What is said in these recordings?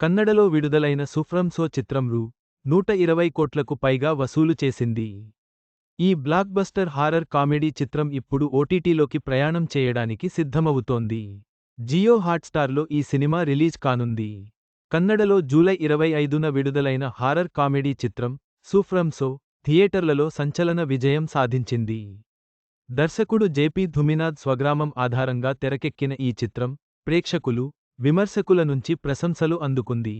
కన్నడలో విడుదలైన సుఫ్రంసో చిత్రం రూ. నూట ఇరవై కోట్లకు పైగా వసూలు చేసింది. ఈ బ్లాక్బస్టర్ హారర్ కామెడీ చిత్రం ఇప్పుడు ఓటీటీలోకి ప్రయాణం చేయడానికి సిద్ధమవుతోంది. జియో హాట్స్టార్లో ఈ సినిమా రిలీజ్ కానుంది. కన్నడలో జూలై ఇరవై ఐదున విడుదలైన హారర్ కామెడీ చిత్రం సుఫ్రంసో థియేటర్లలో సంచలన విజయం సాధించింది. దర్శకుడు జేపీ ధుమినాథ్ స్వగ్రామం ఆధారంగా తెరకెక్కిన ఈ చిత్రం ప్రేక్షకులు విమర్శకుల నుంచి ప్రశంసలు అందుకుంది.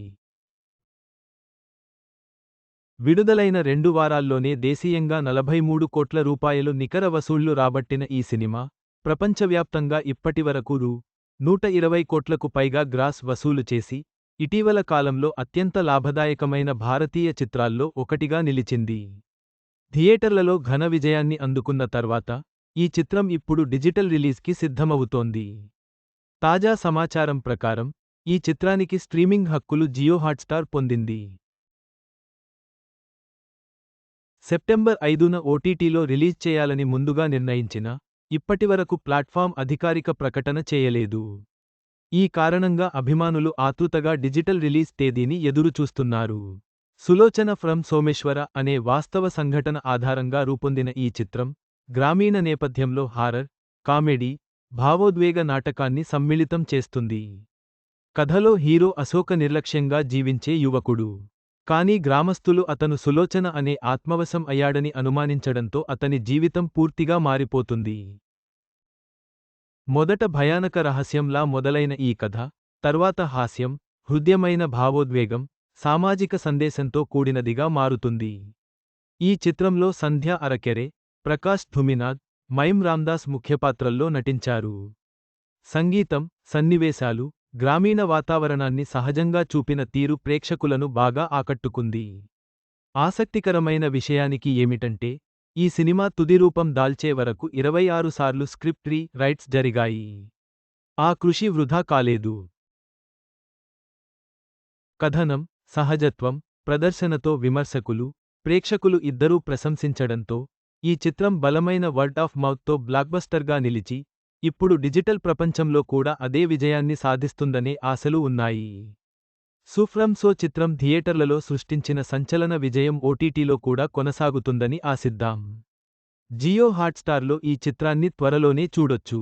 విడుదలైన రెండు వారాల్లోనే దేశీయంగా నలభై మూడు కోట్ల రూపాయలు నికర వసూళ్ళు రాబట్టిన ఈ సినిమా ప్రపంచవ్యాప్తంగా ఇప్పటివరకు రూ. నూట ఇరవై కోట్లకు పైగా గ్రాస్ వసూలు చేసి ఇటీవల కాలంలో అత్యంత లాభదాయకమైన భారతీయ చిత్రాల్లో ఒకటిగా నిలిచింది. థియేటర్లలో ఘన విజయాన్ని అందుకున్న తర్వాత ఈ చిత్రం ఇప్పుడు డిజిటల్ రిలీజ్కి సిద్ధమవుతోంది. తాజా సమాచారం ప్రకారం ఈ చిత్రానికి స్ట్రీమింగ్ హక్కులు జియో హాట్స్టార్ పొందింది. సెప్టెంబర్ ఐదున ఓటీటీలో రిలీజ్ చేయాలని ముందుగా నిర్ణయించిన ఇప్పటివరకు ప్లాట్ఫామ్ అధికారిక ప్రకటన చేయలేదు. ఈ కారణంగా అభిమానులు ఆతృతగా డిజిటల్ రిలీజ్ తేదీని ఎదురుచూస్తున్నారు. సులోచన ఫ్రమ్ సోమేశ్వర అనే వాస్తవ సంఘటన ఆధారంగా రూపొందిన ఈ చిత్రం గ్రామీణ నేపథ్యంలో హారర్ కామెడీ భావోద్వేగ నాటకాన్ని సమ్మిళితం చేస్తుంది. కథలో హీరో అశోక నిర్లక్ష్యంగా జీవించే యువకుడు. కానీ గ్రామస్థులు అతను సులోచన అనే ఆత్మవశం అయ్యాడని అనుమానించడంతో అతని జీవితం పూర్తిగా మారిపోతుంది. మొదట భయానక రహస్యంలా మొదలైన ఈ కథ తర్వాత హాస్యం హృద్యమైన భావోద్వేగం సామాజిక సందేశంతో కూడినదిగా మారుతుంది. ఈ చిత్రంలో సంధ్య అరకెరె ప్రకాష్ ధుమినాథ్ మైమ్ రామ్దాస్ ముఖ్యపాత్రల్లో నటించారు. సంగీతం సన్నివేశాలు గ్రామీణ వాతావరణాన్ని సహజంగా చూపిన తీరు ప్రేక్షకులను బాగా ఆకట్టుకుంది. ఆసక్తికరమైన విషయానికి ఏమిటంటే ఈ సినిమా తుదిరూపం దాల్చే వరకు ఇరవై ఆరు సార్లు స్క్రిప్ట్ రీ రైట్స్ జరిగాయి. ఆ కృషి వృధా కాలేదు. కథనం సహజత్వం ప్రదర్శనతో విమర్శకులు ప్రేక్షకులు ఇద్దరూ ప్రశంసించడంతో ఈ చిత్రం బలమైన వర్డ్ ఆఫ్ మౌత్తో బ్లాక్బస్టర్గా నిలిచి ఇప్పుడు డిజిటల్ ప్రపంచంలో కూడా అదే విజయాన్ని సాధిస్తుందనే ఆశలు ఉన్నాయి. సుఫ్రంసో చిత్రం థియేటర్లలో సృష్టించిన సంచలన విజయం ఓటీటీలో కూడా కొనసాగుతుందని ఆశిద్దాం. జియో హాట్స్టార్లో ఈ చిత్రాన్ని త్వరలోనే చూడొచ్చు.